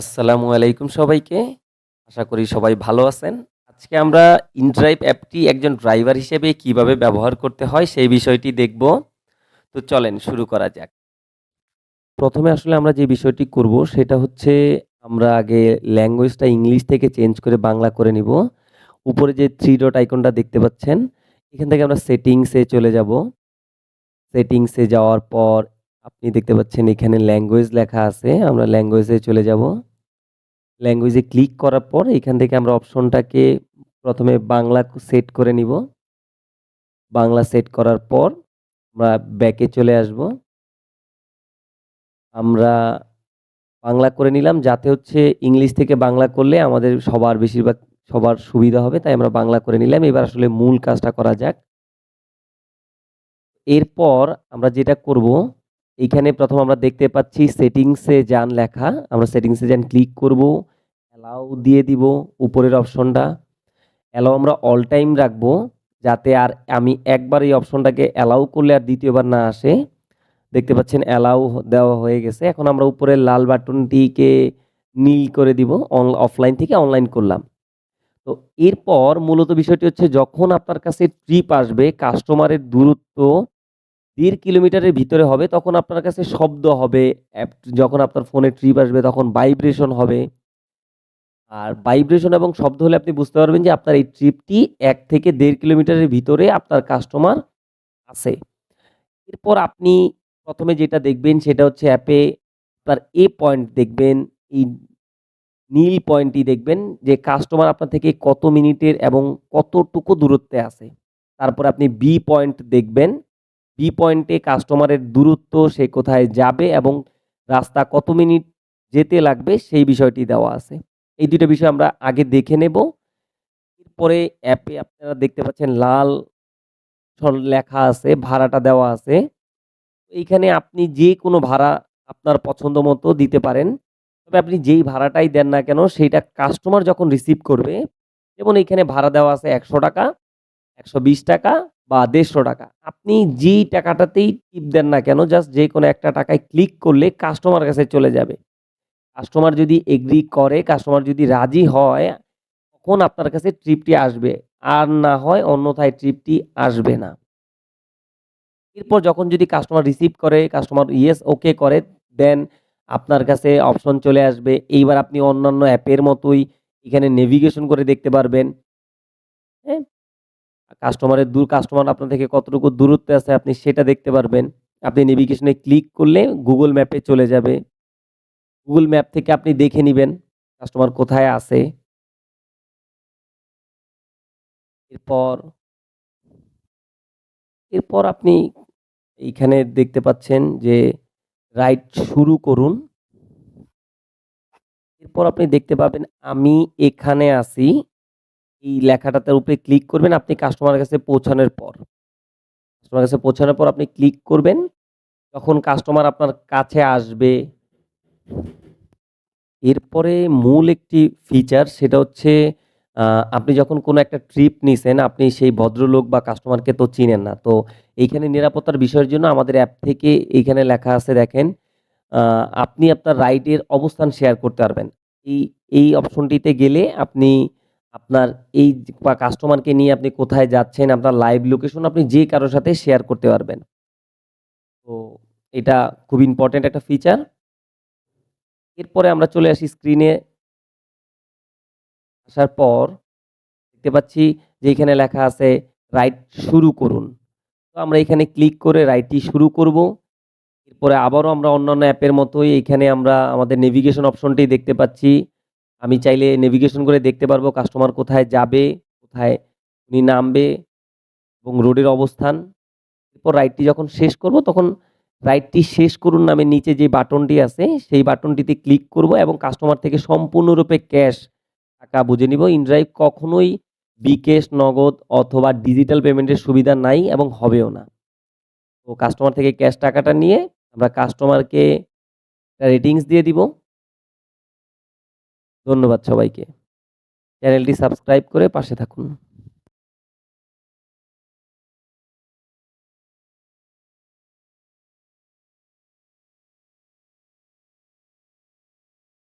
আসসালামু আলাইকুম সবাইকে। আশা করি সবাই ভালো আছেন। আজকে আমরা ইনড্রাইভ অ্যাপটি একজন ড্রাইভার হিসেবে কীভাবে ব্যবহার করতে হয় সেই বিষয়টি দেখব। তো চলেন শুরু করা যাক। প্রথমে আসলে আমরা যে বিষয়টি করব সেটা হচ্ছে আমরা আগে ল্যাঙ্গুয়েজটা ইংলিশ থেকে চেঞ্জ করে বাংলা করে নিব। উপরে যে থ্রি ডট আইকনটা দেখতে পাচ্ছেন, এখান থেকে আমরা সেটিংসে চলে যাব। সেটিংসে যাওয়ার পর আপনি দেখতে পাচ্ছেন এখানে ল্যাঙ্গুয়েজ লেখা আছে। আমরা ল্যাঙ্গুয়েজে চলে যাব। ল্যাঙ্গুয়েজ ক্লিক করার পর এখান থেকে আমরা অপশনটাকে প্রথমে বাংলা সেট করে নিব। বাংলা সেট করার পর আমরা ব্যাকে চলে আসব। আমরা বাংলা করে নিলাম যাতে হচ্ছে ইংলিশ থেকে বাংলা করলে আমাদের সবার বেশিরভাগ সবার সুবিধা হবে। তাই আমরা বাংলা করে নিলাম। এবার আসলে মূল কাজটা করা যাক। এরপর আমরা যেটা করব, এইখানে প্রথম আমরা দেখতে পাচ্ছি সেটিংসে যান লেখা। আমরা সেটিংসে যান ক্লিক করব। অ্যালাও দিয়ে দিব উপরের অপশনটা। অ্যালাও আমরা অল টাইম রাখব যাতে আর আমি একবার এই অপশনটাকে অ্যালাও করলে আর দ্বিতীয়বার না আসে। দেখতে পাচ্ছেন অ্যালাও দেওয়া হয়ে গেছে। এখন আমরা উপরের লাল বাটনটিকে নীল করে দিব। অফলাইন থেকে অনলাইন করলাম। তো এরপর মূলত বিষয়টি হচ্ছে যখন আপনার কাছে ট্রিপ আসবে কাস্টমারের দূরত্ব ১.৫ কিলোমিটারের ভিতরে হবে, তখন আপনার কাছে শব্দ হবে। যখন আপনার ফোনে ট্রিপ আসবে, তখন ভাইব্রেশন হবে। আর ভাইব্রেশন এবং শব্দ হলে আপনি বুঝতে পারবেন যে আপনার এই ট্রিপটি এক থেকে দেড় কিলোমিটারের ভিতরে আপনার কাস্টমার আছে। এরপর আপনি প্রথমে যেটা দেখবেন সেটা হচ্ছে অ্যাপে আপনার এ পয়েন্ট দেখবেন। এই নীল পয়েন্টটি দেখবেন যে কাস্টমার আপনার থেকে কত মিনিটের এবং কতটুকু দূরত্বে আছে। তারপর আপনি বি পয়েন্ট দেখবেন। বি পয়েন্টে কাস্টমারের দূরত্ব, সে কোথায় যাবে এবং রাস্তা কত মিনিট যেতে লাগবে সেই বিষয়টি দেওয়া আছে। এই ২ টা বিষয় আমরা আগে দেখে নেব। এরপরে অ্যাপে আপনারা দেখতে পাচ্ছেন লাল লেখা আছে, ভাড়াটা দেওয়া আছে। এইখানে আপনি যে কোনো ভাড়া আপনার পছন্দ মতো দিতে পারেন। তবে আপনি যেই ভাড়াটাই দেন না কেন সেইটা কাস্টমার যখন রিসিভ করবে, যেমন এইখানে ভাড়া দেওয়া আছে ৳১০০, ৳১২০ বা ৳১৫০ আপনি যেই টাকাটাতেই টিপ দেন না কেন জাস্ট যে কোনো একটা টাকায় ক্লিক করলে কাস্টমার কাছে চলে যাবে। কাস্টমার যদি এগ্রি করে, কাস্টমার যদি রাজি হয়, তখন আপনার কাছে ট্রিপটি আসবে। আর না হয় অন্যথায় ট্রিপটি আসবে না। এরপর যখন যদি কাস্টমার রিসিভ করে, কাস্টমার ইয়েস ওকে করে দেন আপনার কাছে অপশন চলে আসবে। এইবার আপনি অন্যান্য অ্যাপের মতোই এখানে নেভিগেশন করে দেখতে পারবেন। হ্যাঁ? কাস্টমারের দূর কাস্টমার আপনার থেকে কতটুকু দূরত্বে আছে আপনি সেটা দেখতে পারবেন। আপনি নেভিগেশনে ক্লিক করলে গুগল ম্যাপে চলে যাবে। গুগল ম্যাপ থেকে আপনি দেখে নেবেন কাস্টমার কোথায় আছে। এরপর এরপর আপনি এইখানে দেখতে পাচ্ছেন যে রাইড শুরু করুন। এরপর আপনি দেখতে পাবেন আমি এখানে আসি এই লেখাটার উপরে ক্লিক করবেন, আপনি কাস্টমারের কাছে পৌঁছানোর পর। কাস্টমারের কাছে পৌঁছানোর পর আপনি ক্লিক করবেন। যখন কাস্টমার আপনার কাছে আসবে এরপরে মূল একটি ফিচার সেটা হচ্ছে আপনি যখন কোনো একটা ট্রিপ নিছেন, আপনি সেই ভদ্রলোক বা কাস্টমারকে তো চিনেন না। তো এইখানে নিরাপত্তার বিষয়ের জন্য আমাদের অ্যাপ থেকে এইখানে লেখা আছে দেখেন, আপনি আপনার রাইডের অবস্থান শেয়ার করতে পারবেন। এই এই অপশনটিতে গেলে আপনি আপনার এই বা কাস্টমারকে নিয়ে আপনি কোথায় যাচ্ছেন, আপনার লাইভ লোকেশন আপনি যে কারোর সাথে শেয়ার করতে পারবেন। তো এটা খুব ইম্পোর্টেন্ট একটা ফিচার। এরপরে আমরা চলে আসি স্ক্রিনে। আসার পর দেখতে পাচ্ছি যে এখানে লেখা আছে রাইড শুরু করুন। তো আমরা এখানে ক্লিক করে রাইডটি শুরু করব। এরপরে আবারও আমরা অন্যান্য অ্যাপের মতোই এখানে আমরা আমাদের নেভিগেশন অপশনটি দেখতে পাচ্ছি। আমি চাইলে নেভিগেশন করে দেখতে পারব কাস্টমার কোথায় যাবে, কোথায় উনি নামবে এবং রোডের অবস্থান। এরপর রাইডটি যখন শেষ করব তখন রাইডটি শেষ করুন নামে নিচে যে বাটনটি আছে, সেই বাটনটিতে ক্লিক করব এবং কাস্টমার থেকে সম্পূর্ণরূপে ক্যাশ টাকা বুঝে নিব। ইনড্রাইভ কখনোই বিকেশ, নগদ অথবা ডিজিটাল পেমেন্টের সুবিধা নাই এবং হবেও না। তো কাস্টমার থেকে ক্যাশ টাকাটা নিয়ে আমরা কাস্টমারকে রেটিংস দিয়ে দিব। ধন্যবাদ সবাইকে। চ্যানেলটি সাবস্ক্রাইব করে পাশে থাকুন।